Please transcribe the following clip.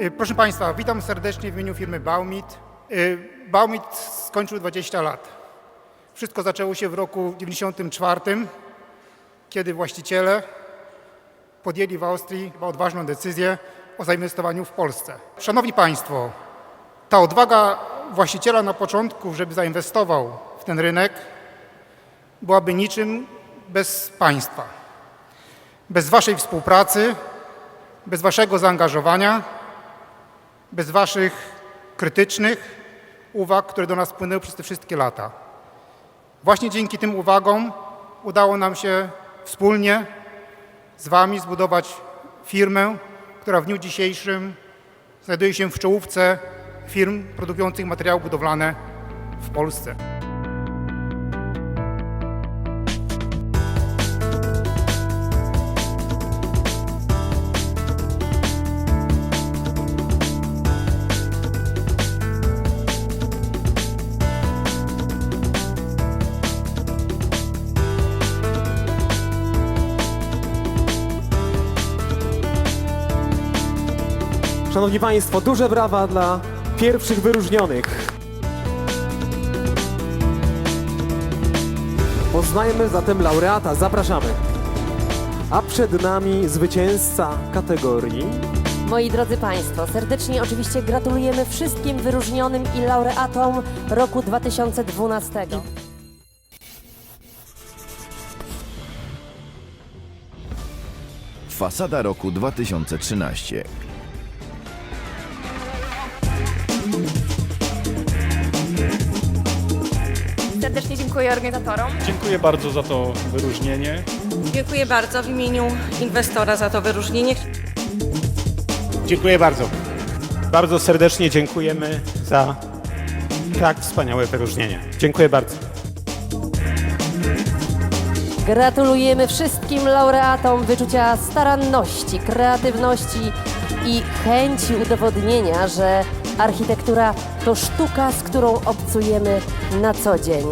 Y, Proszę Państwa, witam serdecznie w imieniu firmy Baumit. Y, Baumit skończył 20 lat. Wszystko zaczęło się w roku 94, kiedy właściciele podjęli w Austrii odważną decyzję o zainwestowaniu w Polsce. Szanowni Państwo, ta odwaga właściciela na początku, żeby zainwestował w ten rynek, byłaby niczym bez państwa. Bez Waszej współpracy, bez Waszego zaangażowania, bez Waszych krytycznych uwag, które do nas płynęły przez te wszystkie lata. Właśnie dzięki tym uwagom udało nam się wspólnie z Wami zbudować firmę, która w dniu dzisiejszym znajduje się w czołówce firm produkujących materiały budowlane w Polsce. Szanowni Państwo, duże brawa dla pierwszych wyróżnionych. Poznajmy zatem laureata, zapraszamy. A przed nami zwycięzca kategorii. Moi drodzy Państwo, serdecznie oczywiście gratulujemy wszystkim wyróżnionym i laureatom roku 2012. Fasada roku 2013. Serdecznie dziękuję organizatorom. Dziękuję bardzo za to wyróżnienie. Dziękuję bardzo w imieniu inwestora za to wyróżnienie. Dziękuję bardzo. Bardzo serdecznie dziękujemy za tak wspaniałe wyróżnienie. Dziękuję bardzo. Gratulujemy wszystkim laureatom wyczucia staranności, kreatywności i chęci udowodnienia, że architektura to sztuka, z którą obcujemy na co dzień.